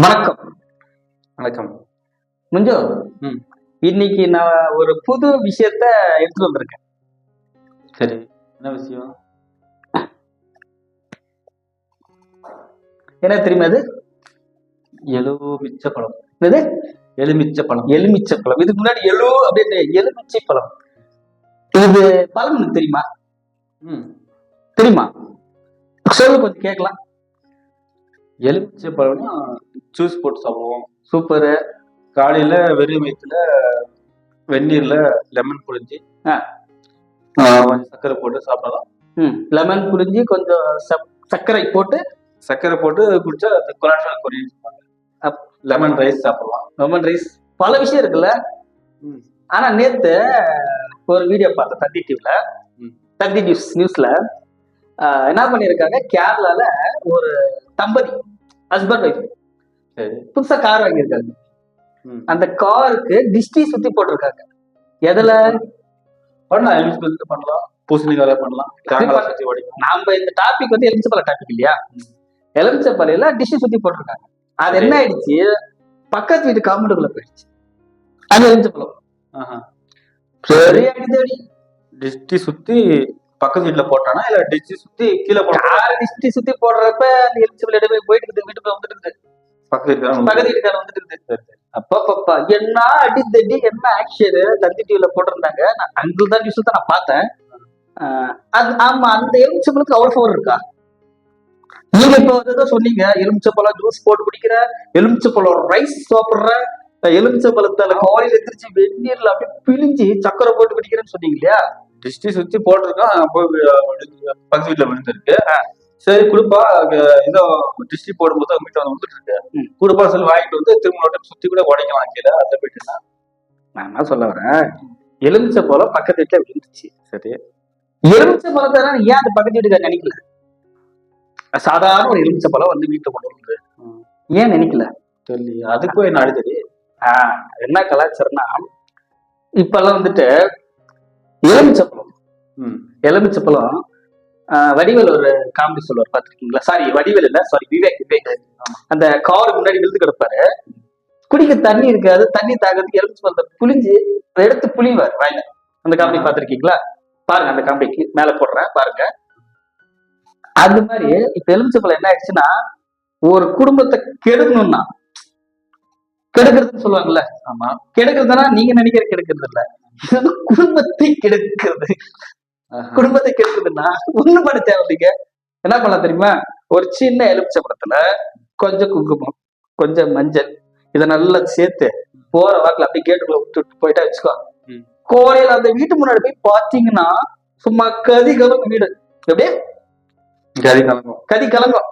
வணக்கம். வணக்கம். முஞ்சு ம். இன்னைக்கு நான் ஒரு புது விஷயத்த எடுத்துட்டு வந்திருக்கேன். சரி என்ன விஷயம்? என்ன தெரியுமா அது? எலுமிச்சை பழம். என்னது? எலுமிச்சை பழம். எலுமிச்சை பழம். இதுக்கு முன்னாடி எழு அப்படின்னு எலுமிச்சை பழம். இது பழம் தெரியுமா? ம். தெரியுமா? சொல்லு கொஞ்சம் கேட்கலாம். எலுமிச்சை பழம்னா ஜூஸ் போட்டு சாப்பிடுவோம். சூப்பர் காலையில வெறும் வயிற்றுல வெந்நீர்ல லெமன் புழிஞ்சு கொஞ்சம் சர்க்கரை போட்டு சாப்பிடலாம். ம் லெமன் புரிஞ்சு கொஞ்சம் சர்க்கரை போட்டு சர்க்கரை போட்டு குடிச்சா அந்த கொலாஸ்ட்ரால் குறையும். லெமன் ரைஸ் சாப்பிடலாம். லெமன் ரைஸ் பல விஷயம் இருக்குல்ல. ஆனா நேத்து ஒரு வீடியோ பார்த்தேன் தந்தி டிவில. தந்தி நியூஸ் நியூஸ்ல என்ன பண்ணியிருக்காங்க? கேரளால ஒரு தம்பதி ஹஸ்பண்ட் ஒய்ஃப் புதுசா கார் வாங்கியிருக்காங்க. அந்த காருக்கு டிஸ்டி சுத்தி போட்டிருக்காங்க. எதுல? பண்ணலாம் எலுமிச்சை பண்ணலாம். பூசணிக்காய் பண்ணலாம். நாம இந்த டாபிக் வந்து எலுமிச்சப்பழ டாபிக் இல்லையா? எலுமிச்சப்பழையில டிஷ்ஷு சுத்தி போட்டிருக்காங்க. அது என்ன ஆயிடுச்சு? பக்கத்து வீட்டு காம்பவுண்டுக்குள்ள போயிடுச்சு. அது எலுமிச்சப்பழம். ஆஹா. சரி. அடிதடி டிஸ்டி சுத்தி பக்கத்து வீட்டுல போட்டானா? இல்ல டிஸ்டி சுத்தி கீழே போட்டா? கார் டிஸ்டி சுத்தி போடுறப்ப அந்த எலுமிச்சப்பழம் இடமே போயிட்டு இருக்குது வீட்டுக்குள்ள வந்துட்டு இருக்குது பக்கத்து வீட்டுல பக்கத்து வீட்டுக்காரன் வந்துட்டு இருக்குது அப்பப்பப்பா என்ன அடித்தடி என்ன ஆக்ஷன் தந்தி டிவில போட்டிருந்தாங்க. நான் அங்கிள் தான் நியூஸ் தான் நான் பார்த்தேன். அது ஆமா அந்த எலுமிச்சப்பழத்துக்கு அவ்வளவு ஃபவர் இருக்கா? நீங்க இப்ப வந்து சொன்னீங்க எலுமிச்சப்பழம் ஜூஸ் போட்டு குடிக்கிற எலுமிச்சப்பழம் ரைஸ் சாப்பிடுற எலுமிச்சப்பழத்தால காலையில எந்திரிச்சு வெந்நீர்ல அப்படியே பிழிஞ்சு சக்கரை போட்டு குடிக்கிறேன்னு சொன்னீங்க இல்லையா? டிஸ்டி சுத்தி போட்டிருக்கான். போய் பக்கத்து வீட்டுல விழுந்திருக்கு. சரி கொடுப்பா. இதோ டிஸ்டி போடும்போது அவங்க வீட்டுல வந்து வந்துட்டு இருக்கு. கொடுப்பா சொல்லி வாங்கிட்டு வந்து திரும்ப time சுத்தி கூட உடைக்கலாம் கீழே அந்த போயிட்டு நான் என்ன சொல்ல வரேன்? எலுமிச்சப்பழம் பக்கத்து வீட்டுல விழுந்துச்சு. சரி. எலுமிச்சப்பழத்தை ஏன் அந்த பக்கத்து வீட்டுக்கார நினைக்கல? சாதாரண ஒரு எலுமிச்சப்பழம் வந்து வீட்டுல கொண்டு வந்து. ஏன் நினைக்கல? தெரியல அதுக்கும் என்ன அடித்தடி ஆஹ் என்ன கலாச்சாரம்னா இப்பெல்லாம் வந்துட்டு எலுமிச்சப்பழம். எலுமிச்சப்பழம். வடிவேல் ஒரு காமெடி சொல்லுவார் பார்த்திருக்கீங்களா? சாரி வடிவேல் இல்ல சாரி விவேக் விவேக். அந்த காருக்கு முன்னாடி விழுந்து கிடப்பாரு. குடிக்க தண்ணி இருக்காது தண்ணி தாக்கிறதுக்கு எலுமிச்சப்பழத்தை புளிஞ்சு எடுத்து புளிவார் வாயில. அந்த காமெடி பார்த்திருக்கீங்களா? பாருங்க அந்த காமெடிக்கு மேல போடுறேன் பாருங்க. அது மாதிரி இப்ப எலுமிச்சப்பழம் என்ன ஆயிடுச்சுன்னா ஒரு குடும்பத்தை கெடுக்கணும்னா கெடுக்கிறதுன்னு சொல்லுவாங்கல்ல ஆமா. கெடுக்கிறதுனா நீங்க நினைக்கிற கெடுக்கிறது இல்ல. இது வந்து குடும்பத்தை கெடுக்கிறது. குடும்பத்தை கெடுக்குதுன்னா ஒண்ணும் பண்ண தேவையில்லைங்க. என்ன பண்ணலாம் தெரியுமா? ஒரு சின்ன எலுமிச்சை பழத்துல கொஞ்சம் குங்குமம் கொஞ்சம் மஞ்சள் இதை நல்லா சேர்த்து போற வாக்குல அப்படியே கேட்டுக்குள்ள விட்டு போயிட்டா வச்சுக்கோ. கோயில அந்த வீட்டு முன்னாடி போய் பாத்தீங்கன்னா சும்மா கதி கலங்கும் வீடு. எப்படியே? கறி கலங்கும் கதி கலங்கும்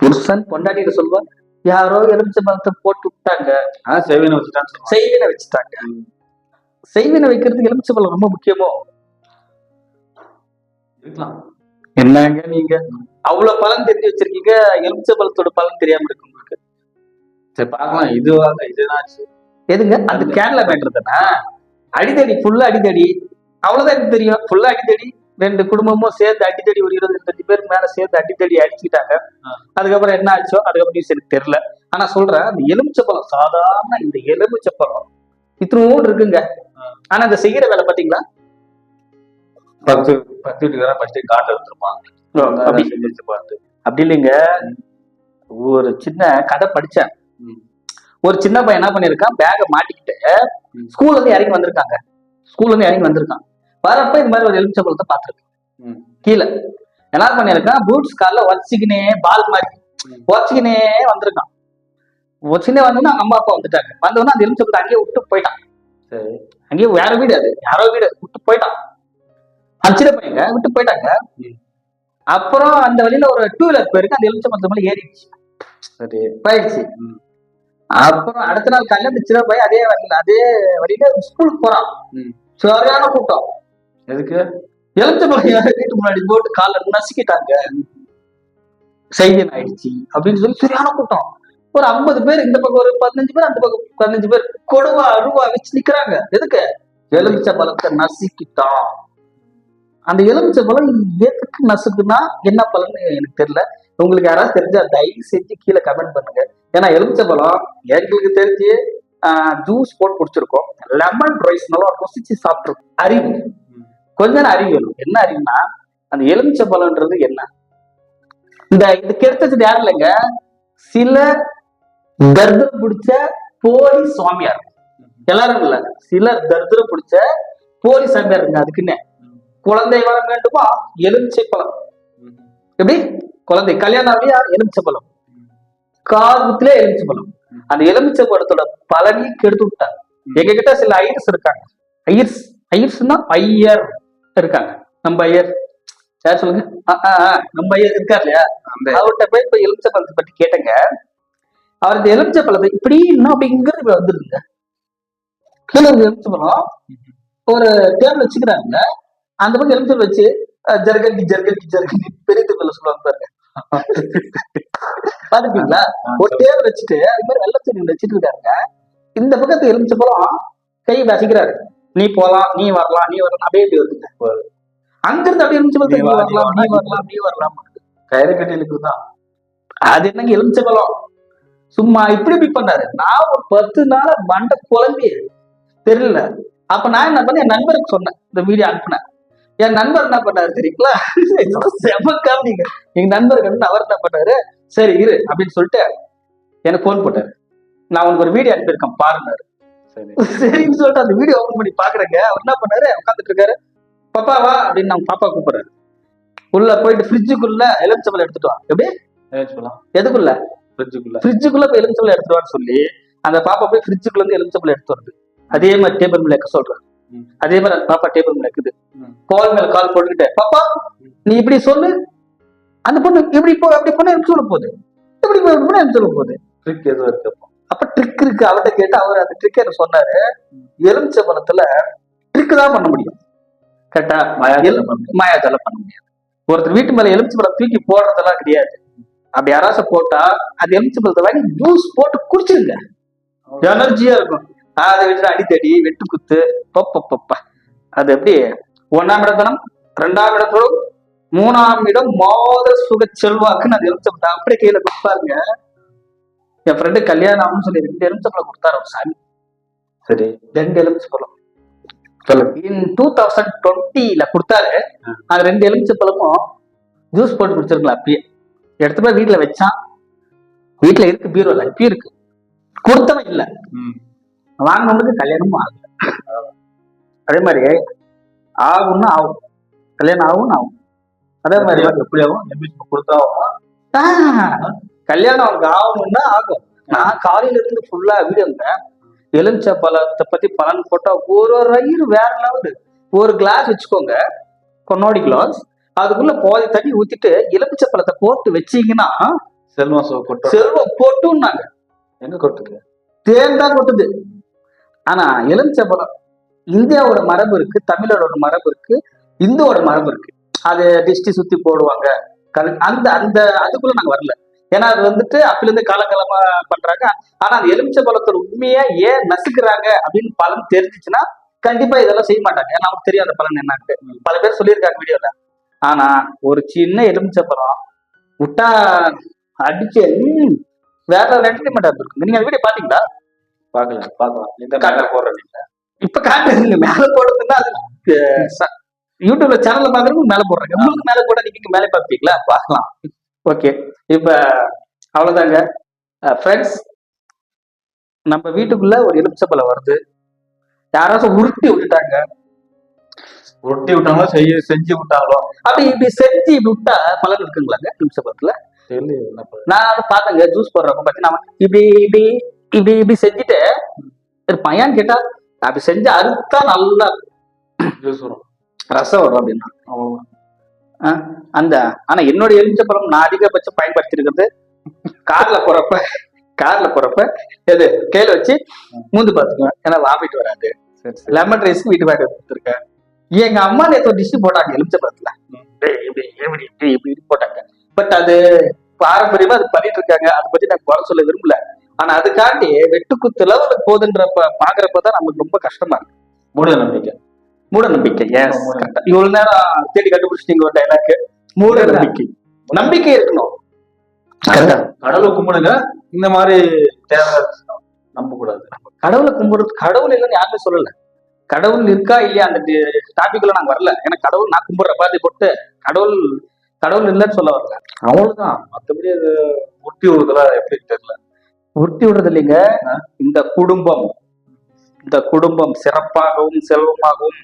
புருஷன் பொண்டாட்டிட்டு சொல்லுவா யாரோ எலுமிச்சை பழத்தை போட்டு விட்டாங்க. வச்சுட்டான்னு சொல்லுவாங்க. செய்வினை வச்சுட்டாங்க. செய்வினை வைக்கிறதுக்கு எலுமிச்சை பழம் ரொம்ப முக்கியமோ? இருக்கலாம். என்னங்க நீங்க? அவ்வளவு பலன் தெரிஞ்சு வச்சிருக்கீங்க. எலுமிச்சை பழத்தோட பலன் தெரியாம இருக்கு உங்களுக்கு. சரி பார்க்கலாம். இது வாங்க இதுதான். எதுங்க? அந்த கேரளா மேட்டர் தானே அடிதடி ஃபுல்லா அடிதடி. அவ்வளவுதான் எனக்கு தெரியும். ஃபுல்லா அடிதடி. ரெண்டு குடும்பமும் சேர்ந்து அடிதடி ஒரு இருபது இருபத்தஞ்சு பேருக்கு மேல சேர்ந்து அடிதடி அடிச்சுக்கிட்டாங்க. ஆ. அதுக்கப்புறம் என்ன ஆச்சோ? அதுக்கப்புறம் நியூஸ் எனக்கு தெரியல. ஆனா சொல்றேன் அந்த எலுமிச்சை பழம் சாதாரண இந்த எலுமிச்சை பழம் இத்தனோடு இருக்குங்க. ஆனா இந்த செய்யற வேலை பாத்தீங்களா? பத்து பத்து வீட்டுக்காரன் ஃபர்ஸ்ட் காட்டு எடுத்துருப்பான் அப்படி. இல்லைங்க. ஒரு சின்ன கதை படிச்சேன். ஒரு சின்ன பையன் என்ன பண்ணிருக்கான் பேக மாட்டிக்கிட்டு. ஸ்கூல்ல இருந்து இறங்கி வந்திருக்காங்க. ஸ்கூல்ல இருந்து இறங்கி வந்திருக்கான். வரப்ப இந்த மாதிரி ஒரு எலுமிச்சை பழத்தை பார்த்திருக்கேன். ம். கீழே. என்ன பண்ணிருக்கான் பூட்ஸ் கால்ல வச்சுக்கினே பால் மாதிரி ம். வச்சுக்கினே வந்திருக்கான். வந்தோன்னா அவங்க அம்மா அப்பா வந்துட்டாங்க. வந்தோன்னா அந்த எலுமிச்சை பழத்தை அங்கேயே விட்டு போயிட்டான். சரி. அங்கேயே வேற வீடு அது. யாரோ வீடு விட்டு போயிட்டான். அந்த சின்ன பையங்க விட்டு போயிட்டாங்க. அப்புறம் அந்த வழியில ஒரு டூ வீலர் போயிருக்கு. அந்த எலுமிச்சை பழத்தை மேல ஏறிடுச்சு. சரி. போயிடுச்சு. அப்புறம் அடுத்த நாள் காலையில இந்த சின்ன பையன் அதே வழியில அதே வழியில ஸ்கூலுக்கு போறான். சரியான கூட்டம். எதுக்கு? எலுமிச்சம்பழம் யாரும் வீட்டு முன்னாடி போட்டு காலில் நசுக்கிட்டாங்க. செய்தியன் ஆயிடுச்சு. அப்படின்னு சொல்லி சரியான கூட்டம். ஒரு ஐம்பது பேர் இந்த பக்கம் ஒரு பதினஞ்சு பேர் அந்த பக்கம் பதினஞ்சு பேர். கொடுவா அருவா வச்சு நிக்கிறாங்க. எதுக்கு? எலுமிச்சை பழத்தை நசுக்கிட்டான் அந்த எலுமிச்சை பழம் எதுக்கு நசுக்குன்னா என்ன பழம்னு எனக்கு தெரியல. உங்களுக்கு யாராவது தெரிஞ்சா தயவு செஞ்சு கீழே கமெண்ட் பண்ணுங்க. ஏன்னா எலுமிச்சம்பழம் எங்களுக்கு தெரிஞ்சு ஜூஸ் போட்டு குடிச்சிருக்கோம். லெமன் ரைஸ் நல்லா ருசிச்சு சாப்பிட்ருக்கோம் அறிவு. கொஞ்ச நேரம் அறிவு வேணும். என்ன அறிவுனா அந்த எலுமிச்சம்பழம்ன்றது என்ன? இந்த இது கெடுத்தது யாரும் இல்லைங்க? சில தர்தம் பிடிச்ச போலி சுவாமியார். எல்லாரும் இல்ல சிலர் தர்தரம் பிடிச்ச போலி சாமியார் இருங்க அதுக்குன்னு. குழந்தை வர வேண்டுமா? எலுமிச்சை பழம். எப்படி? குழந்தை. கல்யாணம் ஆகலையா? எலுமிச்சை பழம். காதுல எலுமிச்சை பழம். அந்த எலுமிச்சை பழத்தோட பலனையும் கெடுத்து விட்டாங்க எங்க கிட்ட சில ஐயர்ஸ் இருக்காங்க. ஐயர்ஸ். ஐயர்ஸ்னா ஐயர் இருக்காங்க. நம்ம ஐயர். யார் சொல்லுங்க? நம்ம ஐயர் இருக்கார் இல்லையா? அந்த அவர்கிட்ட போய் இப்ப எலுமிச்சை பழத்தை பத்தி கேட்டேங்க. அவர் இந்த எலுமிச்சை பழத்தை இப்படி இன்னும் அப்படிங்கிறது இப்ப வந்துருங்க கீழே எலுமிச்சை பழம் ஒரு டேபிள் வச்சுக்கிறாங்க. அந்த பக்கம் எலுமிச்சை வச்சு ஜர்கண்டி ஜர்கண்டி ஜர்கண்டி பெரிய தூக்கல சொல்லுவாங்க பாருங்க. பாத்துப்பீங்களா ஒரு டேபிள் வச்சுட்டு அது மாதிரி வெள்ளை துணி வச்சுட்டு இருக்காருங்க. இந்த பக்கத்து எலுமிச்சை பழம் கை வசிக்கிறாரு. நீ போலாம் நீ வரலாம் நீ வரலாம் அப்படியே இப்படி வருதுங்க. அங்க இருந்து அப்படியே எலுமிச்சை பழத்தை நீ வரலாம் நீ வரலாம் நீ வரலாம். கயிறு கட்டிலுக்கு தான் அது என்னங்க எலுமிச்சை பழம்? சும்மா இப்படி இப்படி பண்ணாரு. நான் ஒரு பத்து நாள் மண்டை குழம்பி தெரியல. அப்ப நான் என்ன பண்ணேன்? என் நண்பருக்கு சொன்னேன். இந்த வீடியோ அனுப்புனேன். என் நண்பர் என்ன பண்ணாரு தெரியுங்களா? செம காமெடிங்க. எங்க நண்பருக்கு வந்து அவர் என்ன பண்ணாரு? சரி இரு அப்படின்னு சொல்லிட்டு எனக்கு ஃபோன் போட்டாரு. நான் உனக்கு ஒரு வீடியோ அனுப்பியிருக்கேன் பாருங்க சரி. சரின்னு சொல்லிட்டு அந்த வீடியோ ஓபன் பண்ணி பாக்குறேங்க. அவர் என்ன பண்ணாரு? உட்காந்துட்டு இருக்காரு. பாப்பா வா அப்படின்னு நான் பாப்பா கூப்பிடுறாரு. உள்ள போயிட்டு ஃப்ரிட்ஜுக்குள்ள எலுமிச்சம்பழம் எடுத்துட்டு வா. எப்படி? எதுக்குள்ள? ஃப்ரிட்ஜுக்குள்ள போய் எலுமிச்சம்பழம் எடுத்துட்டு வான்னு சொல்லி அந்த பாப்பா போய் ஃப்ரிட்ஜுக்குள்ள இருந்து எலுமிச்சம்பழம் எடுத்து வருது. அதே மாதிரி டேபிள் மேல வைக்க சொல்றாரு ம். அதே மாதிரி அந்த பாப்பா டேபிள் மேல இருக்குது. கால் மேல கால் போட்டுக்கிட்டு பாப்பா நீ இப்படி சொல்லு. அந்த பொண்ணு இப்படி போ அப்படி பொண்ணு எப்படி சொல்ல போகுது. இப்படி போ- இப்படி எப்படி சொல்ல போகுது. ட்ரிக் எதுவும் இருக்கு அப்போ? ட்ரிக் இருக்கு. அவர்கிட்ட கேட்டு அவர் அந்த ட்ரிக் என்ன சொன்னாரு? எலுமிச்சை பழத்துல ட்ரிக் தான் பண்ண முடியும். கரெக்டா மாயாஜாலம் பண்ண பண்ண முடியாது. ஒருத்தர் வீட்டு மேல எலுமிச்சை பழம் தூக்கி போடுறதெல்லாம் கிடையாது. அப்படி யாராச்சும் போட்டா அது எலுமிச்சை பழத்தை வாங்கி ஜூஸ் போட்டு குடிச்சிருங்க. எனர்ஜியா இருக்கும். அதை விட்டு அடித்தடி வெட்டு குத்து பப்பப்பப்பா அது எப்படி? ஒன்னாம் இடத்தனம் ரெண்டாம் இடத்தோடு மூணாம் இடம் மோத சுக செல்வாக்குன்னு அது எலுமிச்சை அப்படியே கையில கொடுப்பாருங்க என் ஃப்ரெண்டு கல்யாணம் ஆகும்னு சொல்லி ரெண்டு எலுமிச்சம்பழம் கொடுத்தாரு சாமி. சரி. ரெண்டு எலுமிச்சம்பழம் இன் டூ தௌசண்ட் டுவெண்ட்டில கொடுத்தாரு. அது ரெண்டு எலுமிச்சப்பழமும் ஜூஸ் போட்டு குடிச்சிருக்கலாம் அப்படியே. எடுத்து போய் வீட்டுல வச்சான் வீட்டுல இருக்கு பீரோல இப்பயும் இருக்கு. கொடுத்தவன் இல்ல. வாங்கினவனுக்கு கல்யாணமும் ஆகல. அதே மாதிரி ஆகும்னா ஆகும். கல்யாணம் ஆகும்னு ஆகும். அதே மாதிரி எப்படி ஆகும்? கொடுத்தா கல்யாணம் அவனுக்கு ஆகணும்னா ஆகும். நான் காலையில இருந்து ஃபுல்லா வீடியோங்க எலுமிச்சை பழத்தை பத்தி பலன் போட்டா ஒரு ஒரு ரயில் வேற லெவலு ஒரு கிளாஸ் வச்சுக்கோங்க. கொன்னோடி கிளாஸ் அதுக்குள்ள பாதி தண்ணி ஊத்திட்டு எலுமிச்சை பழத்தை போட்டு வச்சீங்கன்னா செல்வம் சோ கொட்டை. செல்வம் போட்டுன்னாங்க எங்க கொட்டுது? தேன் தான் கொட்டுது. ஆனா எலுமிச்சை பழம் இந்தியாவோட மரபு இருக்கு தமிழோட ஒரு மரபு இருக்கு இந்துவோட மரபு இருக்கு. அது டிஸ்டி சுத்தி போடுவாங்க. அந்த அந்த அதுக்குள்ள நாங்க வரல. ஏன்னா அது வந்துட்டு அப்பல இருந்து காலகாலமா பண்றாங்க. ஆனா அந்த எலுமிச்சை பழத்தோட உண்மையா ஏன் நசுக்குறாங்க அப்படின்னு பலன் தெரிஞ்சுச்சுன்னா கண்டிப்பா இதெல்லாம் செய்ய மாட்டாங்க. ஏன்னா நமக்கு தெரியும் அந்த பலன் என்னன்ட்டு. பல பேர் சொல்லியிருக்காங்க வீடியோல. ஆனா ஒரு சின்ன எலுமிச்சை பழம் விட்டா அடிச்சு வேற என்டர்டைன்மெண்ட் இருக்கு. நீங்க அந்த வீடியோ பாத்தீங்களா? பாக்கல பாக்கலாம் இந்த மேல போடுறது இல்ல. இப்ப காட்டுறீங்க மேல போடுறதுன்னா அது யூடியூப்ல சேனல்ல பாக்குறவங்க மேல போடுறாங்க. உங்களுக்கு மேல போட நீங்க மேலே பார்ப்பீங்களா பார்க்கலாம் ஓகே இப்ப அவ்வளவுதாங்க. ஃப்ரெண்ட்ஸ் நம்ம வீட்டுக்குள்ள ஒரு எலுமிச்சப்பழம் வருது. யாராச்சும் உருட்டி விட்டுட்டாங்க. ரொட்டி விட்டாங்களோ செய்ய செஞ்சு விட்டாங்களோ. அப்படி இப்படி செஞ்சு விட்டா பலன் இருக்குங்களாங்க பண்ண நான் வந்து பார்த்தேங்க ஜூஸ் போடுறப்ப பார்த்தீங்கன்னா இப்படி இப்படி இப்படி இப்படி செஞ்சுட்டு பையன் கேட்டா அப்படி செஞ்சு அறுத்தா நல்லா ஜூஸ் வரும். ரசம் வரும் அப்படின்னா. அந்த ஆனா என்னோட எலுமிச்சப்பழம் நான் அதிகபட்சம் பயன்படுத்திருக்கிறது கார்ல போறப்ப கார்ல போறப்ப எது கையில வச்சு மூந்து பார்த்துக்குவேன். ஏன்னா வாமிட்டு வராது. லெமன் ரைஸ் வீட்டு வந்து கொடுத்துருக்கேன். எங்க அம்மா நேற்று டிஷ் போட்டாங்க. டேய், இப்படி இப்படி போட்டாங்க? பட் அது பாரம்பரியமா அது பண்ணிட்டு இருக்காங்க அதை பத்தி நான் குறை சொல்ல விரும்பல. ஆனா அதுக்காண்டி வெட்டுக்குத்து லெவலுக்கு போகுதுன்றப்ப பாக்குறப்பதான் நமக்கு ரொம்ப கஷ்டமா இருக்கு. மூட நம்பிக்கை. மூட நம்பிக்கை ஆ. இவ்வளவு நேரம் தேடி கண்டுபிடிச்சிட்டீங்க ஒரு டைலாக் மூட நம்பிக்கை. நம்பிக்கை இருக்கணும். கடவுளை கும்பிடுங்க. இந்த மாதிரி தேவை நம்ப கூடாது கடவுளை கும்பிடுறது கடவுள் இல்லைன்னு யாருமே சொல்லல. கடவுள் இருக்கா இல்லையா? அந்த டாபிக்ல நாங்க வரல. ஏன்னா கடவுள் நான் கும்பிடுற பாதி போட்டு கடவுள் கடவுள் இல்லைன்னு சொல்ல வரல. அவ்வளவுதான். மத்தபடி அது முட்டி விடுறதுல எப்படி தெரியல. உருட்டி விடுறது இல்லைங்க. இந்த குடும்பம் இந்த குடும்பம் சிறப்பாகவும் செல்வமாகவும்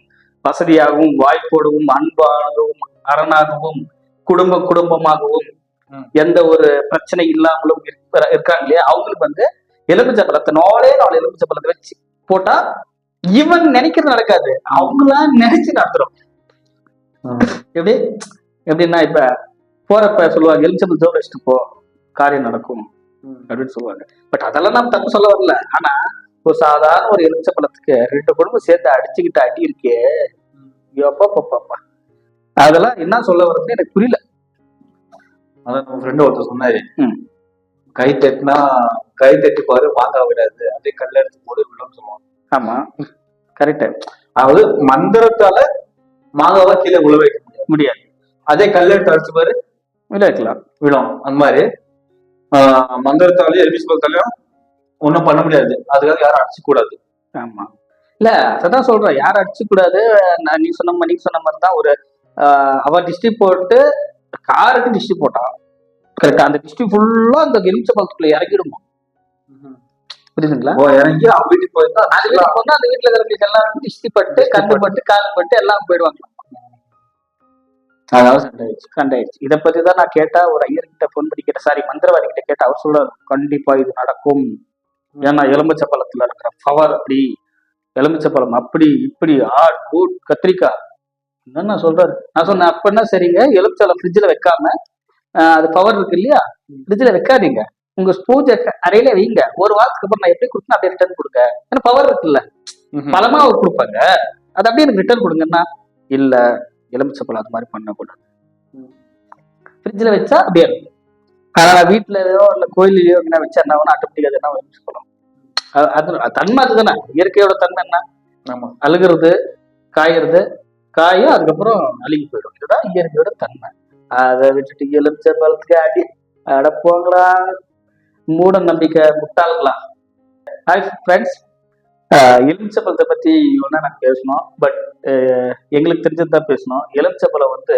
வசதியாகவும் வாய்ப்போடவும் அன்பாகவும் அரணாகவும் குடும்ப குடும்பமாகவும். எந்த ஒரு பிரச்சனை இல்லாமலும் இருக்காங்க இல்லையா? அவங்களுக்கு வந்து எலுமிச்சை பழத்தை நாலே நாலு எலுமிச்சை பழத்தை வச்சு போட்டா இவன் நினைக்கிறது நடக்காது. அவங்களா நினைச்சு நடத்துறோம் எப்படி? எப்படின்னா இப்ப போறப்ப சொல்லுவாங்க எலுமிச்சை பழத்தை வச்சுட்டு போ காரியம் நடக்கும். அப்படின்னு சொல்லுவாங்க. பட் அதெல்லாம் நாம் தப்பு சொல்ல வரல. ஆனா ஒரு சாதாரண ஒரு எலுமிச்சை பழத்துக்கு ரெண்டு குடும்பம் சேர்த்து அடிச்சுக்கிட்டு அடி இருக்கே. எப்பா பாப்பா அதெல்லாம் என்ன சொல்ல வருதுன்னு எனக்கு புரியல. அதான் நம்ம ஃப்ரெண்டு ஒருத்தர் சொன்னாரு. கை தட்டினா கை தட்டி பாரு மாங்காய் விடாது. அதே கல்ல எடுத்து போடு விழும் சொல்லுவாங்க. ஆமா. கரெக்ட் அதாவது மந்திரத்தால மாங்காவை கீழே விழ வைக்க முடியாது. முடியாது. அதே கல்ல எடுத்து அடிச்சு பாரு. விளையாடலாம் விழும். அந்த மாதிரி. ஆஹ் மந்திரத்தாலையும் எல்பிஸ் பக்கத்தாலையும் ஒண்ணும் பண்ண முடியாது. அதுக்காக யாரும் அடிச்சு கூடாது ஆமா. இல்ல அதான் சொல்றேன். யாரும் அடிச்சு கூடாது நான் நீ சொன்ன மாதிரி சொன்ன மாதிரி தான் ஒரு அவ டிஸ்ட்ரி போட்டு காருக்கு டிஸ்ட்ரி போட்டான் கரெக்டா அந்த டிஸ்ட்ரி ஃபுல்லா அந்த எலுமிச்சை பழத்துக்குள்ள இறங்கிடுமா புரியுதுங்களா? இறங்கி அவங்க வீட்டுக்கு போயிருந்தா வீட்டுக்கு வந்து அந்த வீட்டுல இருக்கிறவங்களுக்கு எல்லாருக்கும் டிஸ்ட்ரி பட்டு கண்டு பட்டு கால் பட்டு எல்லாம் போயிடுவாங்க. அதனால சண்டை ஆயிடுச்சு கண்டாயிடுச்சு இதை பத்தி தான் நான் கேட்டா ஒரு ஐயர்கிட்ட ஃபோன் பண்ணி கேட்டேன். சாரி மந்திரவாதி கிட்ட கேட்டா அவர் சொல்றாரு கண்டிப்பா இது நடக்கும். ஏன்னா எலுமிச்சை பழத்துல இருக்கிற பவர் அப்படி எலுமிச்சை பழம் அப்படி இப்படி ஆட் பூட் கத்திரிக்காய். என்னன்னு நான் சொல்றாரு? நான் சொன்னேன் அப்படின்னா சரிங்க எலுமிச்சை பழம் ஃப்ரிட்ஜில் வைக்காம அது பவர் இருக்கு இல்லையா? ஃப்ரிட்ஜில் வைக்காதீங்க. உங்க பூஜை அறையில வைங்க. ஒரு வாரத்துக்கு அப்புறம் நான் எப்படி கொடுத்தேன் அப்படியே ரிட்டர்ன் கொடுங்க. ஏன்னா பவர் இருக்குல்ல. பழமா அவர் கொடுப்பாங்க. அது அப்படியே எனக்கு ரிட்டர்ன் கொடுங்கன்னா இல்ல எலுமிச்சை பழம் அது மாதிரி பண்ணக்கூடாது. ஃப்ரிட்ஜில் வச்சா அப்படியே இருக்கும். அதனால வீட்லயோ இல்ல கோயிலையோ என்ன வச்சா என்ன ஆகும் ஆட்டோமேட்டிக் அது என்ன எலுமிச்சை பழம். அது- தன்மை அதுதானே. இயற்கையோட தன்மை என்ன? ஆமா. அழுகிறது காயறது காயும் அதுக்கப்புறம் அழுகி போயிடும். இதுதான் இயற்கையோட தன்மை. அதை விட்டுட்டு எலுமிச்சை பழத்துக்கு அடி அடப்போங்களா மூட நம்பிக்கை முட்டாள்களா ஹாய் ஃப்ரெண்ட்ஸ் எலுமிச்சை பழத்தை பத்தி ஒன்றா நாங்கள் பேசணும். பட் எங்களுக்கு தெரிஞ்சது தான் பேசணும். எலுமிச்சை பழம் வந்து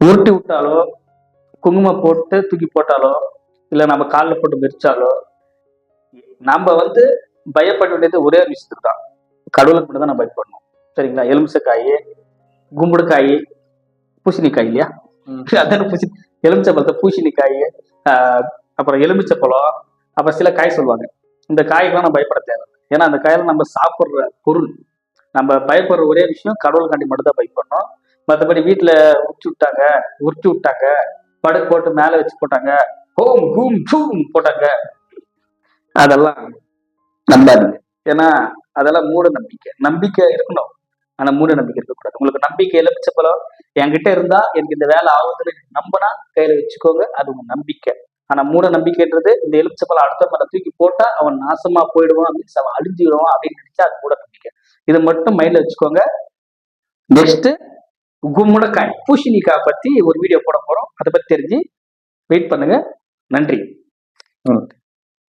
உருட்டி விட்டாலோ குங்குமம் போட்டு தூக்கி போட்டாலோ இல்லை நம்ம காலில் போட்டு மிதிச்சாலோ நம்ம வந்து பயப்பட வேண்டியது ஒரே ஒரு விஷயத்துக்கு தான். கடவுளுக்கு மட்டும் தான் நம்ம பயப்படணும். சரிங்களா? எலுமிச்சைக்காய் கும்புடுக்காய் பூசணிக்காய் இல்லையா. அதான பூசி எலுமிச்சை பழத்தை பூசணிக்காய் அப்புறம் எலுமிச்சை பழம் அப்புறம் சில காய் சொல்லுவாங்க. இந்த காய்க்கெல்லாம் நம்ம பயப்பட தேவை ஏன்னா அந்த காயெல்லாம் நம்ம சாப்பிட்ற பொருள் நம்ம பயப்படுற ஒரே விஷயம் கடவுளுக்காண்டி மட்டும்தான் பயப்படணும். மற்றபடி வீட்டில் உரிச்சு விட்டாங்க உரிச்சு விட்டாங்க படுக்கு போட்டு மேலே வச்சு போட்டாங்க ஹோம் ஹூம் ஹூம் போட்டாங்க. அதெல்லாம் நம்பாதுங்க. ஏன்னா அதெல்லாம் மூட நம்பிக்கை. நம்பிக்கை இருக்கணும். ஆனா மூட நம்பிக்கை இருக்கக்கூடாது உங்களுக்கு நம்பிக்கை எலுமிச்ச பழம் என்கிட்ட இருந்தா எனக்கு இந்த வேலை ஆகுதுன்னு நம்பினா கையில வச்சுக்கோங்க. அது உங்க நம்பிக்கை. ஆனா மூட நம்பிக்கைன்றது இந்த எலுமிச்சப்பழம் அடுத்த மேல தூக்கி போட்டா அவன் நாசமா போயிடுவான் அப்படின்னு அவன் அழிஞ்சிடுவான் அப்படின்னு நினைச்சா அது மூட நம்பிக்கை. இதை மட்டும் மைண்ட்ல வச்சுக்கோங்க. நெக்ஸ்ட் கும்முடக்காய் பூசணிக்காய் பத்தி ஒரு வீடியோ போட போறோம். அதை பத்தி தெரிஞ்சு வெயிட் பண்ணுங்க. நன்றி.